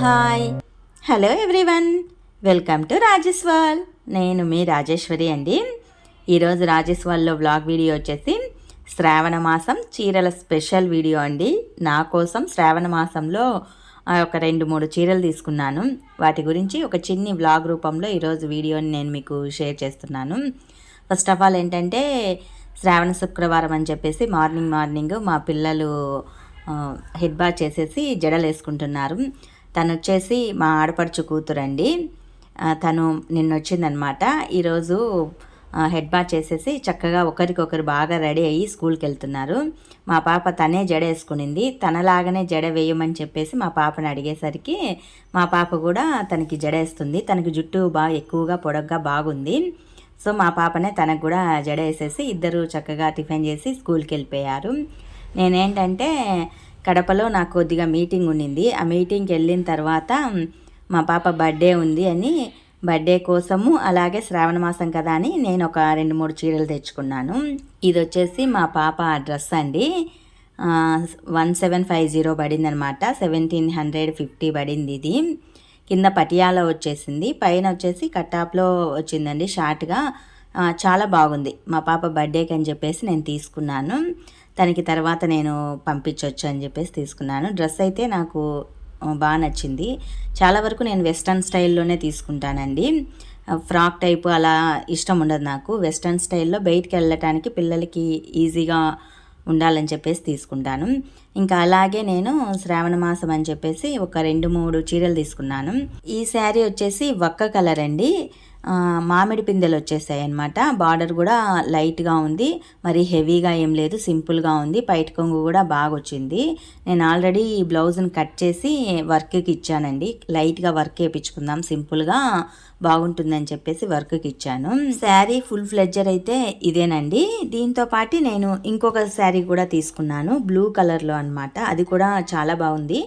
Hi. Hello everyone. Welcome to Rajeshwal. నేను మీ రాజేశ్వరి అండి. ఈరోజు రాజేశ్వాల్లో బ్లాగ్ వీడియో వచ్చేసి శ్రావణ మాసం చీరల స్పెషల్ వీడియో అండి. నా కోసం శ్రావణ మాసంలో ఒక రెండు మూడు చీరలు తీసుకున్నాను. వాటి గురించి ఒక చిన్ని బ్లాగ్ రూపంలో ఈరోజు వీడియోని నేను మీకు షేర్ చేస్తున్నాను. ఫస్ట్ ఆఫ్ ఆల్ ఏంటంటే శ్రావణ శుక్రవారం అని చెప్పేసి మార్నింగ్ మార్నింగ్ మా పిల్లలు హెడ్ బాత్ చేసేసి జడలు వేసుకుంటున్నారు తను వచ్చేసి మా ఆడపడుచు కూతురండి. తను నిన్న వచ్చిందనమాట ఈరోజు హెడ్ బాత్ చేసేసి చక్కగా ఒకరికొకరు బాగా రెడీ అయ్యి స్కూల్కి వెళ్తున్నారు మా పాప తనే జడ వేసుకునింది. తనలాగానే జడ వేయమని చెప్పేసి మా పాపను అడిగేసరికి మా పాప కూడా తనకి జడ వేస్తుంది. తనకి జుట్టు బాగా ఎక్కువగా పొడగ్గా బాగుంది. సో మా పాపనే తనకు కూడా జడ వేసేసి ఇద్దరు చక్కగా టిఫిన్ చేసి స్కూల్కి వెళ్ళిపోయారు నేనేంటంటే కడపలో నాకు కొద్దిగా మీటింగ్ ఉండింది. ఆ మీటింగ్కి వెళ్ళిన తర్వాత మా పాప బర్త్డే ఉంది అని బర్త్డే కోసము అలాగే శ్రావణ మాసం కదా అని నేను ఒక రెండు మూడు చీరలు తెచ్చుకున్నాను. ఇది వచ్చేసి మా పాప డ్రెస్ అండి. వన్ సెవెన్ ఫైవ్ జీరో పడింది అనమాట సెవెంటీన్ హండ్రెడ్ ఫిఫ్టీ పడింది ఇది. కింద పటియాలో వచ్చేసింది. పైన వచ్చేసి కట్టాప్లో వచ్చిందండి షార్ట్గా. చాలా బాగుంది. మా పాప బర్త్డేకి అని చెప్పేసి నేను తీసుకున్నాను. తనకి తర్వాత నేను పంపించవచ్చు అని చెప్పేసి తీసుకున్నాను. డ్రెస్ అయితే నాకు బాగా నచ్చింది. చాలా వరకు నేను వెస్ట్రన్ స్టైల్లోనే తీసుకుంటానండి. ఫ్రాక్ టైప్ అలా ఇష్టం ఉండదు నాకు. వెస్ట్రన్ స్టైల్లో బయటికి వెళ్ళటానికి పిల్లలకి ఈజీగా ఉండాలని చెప్పేసి తీసుకుంటాను. ఇంకా అలాగే నేను శ్రావణ మాసం అని చెప్పేసి ఒక రెండు మూడు చీరలు తీసుకున్నాను. ఈ శారీ వచ్చేసి ఒక్క కలర్ అండి. మామిడి పిందెలు వచ్చేసాయి అనమాట బార్డర్ కూడా లైట్గా ఉంది. మరి హెవీగా ఏం లేదు సింపుల్గా ఉంది. పైట కొంగు కూడా బాగా వచ్చింది నేను ఆల్రెడీ ఈ బ్లౌజ్ని కట్ చేసి వర్క్కి ఇచ్చానండి. లైట్గా వర్క్ వేయించుకుందాం సింపుల్గా బాగుంటుందని చెప్పేసి వర్క్కి ఇచ్చాను. శారీ ఫుల్ ఫ్లెడ్జర్ అయితే ఇదేనండి. దీంతో పాటు నేను ఇంకొక శారీ కూడా తీసుకున్నాను బ్లూ కలర్లో అనమాట అది కూడా చాలా బాగుంది.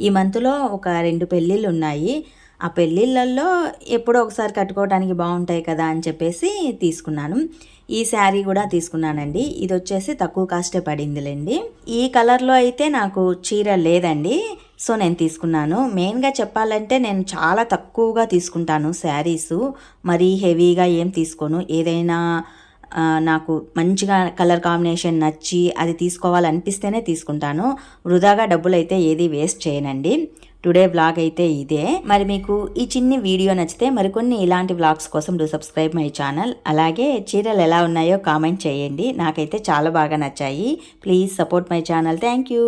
ఈ మంత్లో ఒక రెండు పెళ్ళిళ్ళు ఉన్నాయి ఆ పెళ్ళిళ్ళల్లో ఎప్పుడో ఒకసారి కట్టుకోవడానికి బాగుంటాయి కదా అని చెప్పేసి తీసుకున్నాను. ఈ శారీ కూడా తీసుకున్నానండి. ఇది వచ్చేసి తక్కువ కాస్టే పడిందిలేండి. ఈ కలర్లో అయితే నాకు చీర లేదండి. సో నేను తీసుకున్నాను. మెయిన్గా చెప్పాలంటే నేను చాలా తక్కువగా తీసుకుంటాను శారీస్. మరీ హెవీగా ఏం తీసుకోను. ఏదైనా నాకు మంచిగా కలర్ కాంబినేషన్ నచ్చి అది తీసుకోవాలనిపిస్తేనే తీసుకుంటాను. వృధాగా డబ్బులు అయితే ఏది వేస్ట్ చేయనండి. టుడే వ్లాగ్ అయితే ఇదే. మరి మీకు ఈ చిన్ని వీడియో నచ్చితే మరికొన్ని ఇలాంటి వ్లాగ్స్ కోసం డూ సబ్స్క్రైబ్ మై ఛానల్. అలాగే చీరలు ఎలా ఉన్నాయో కామెంట్ చేయండి. నాకైతే చాలా బాగా నచ్చాయి. Please support my channel. Thank you.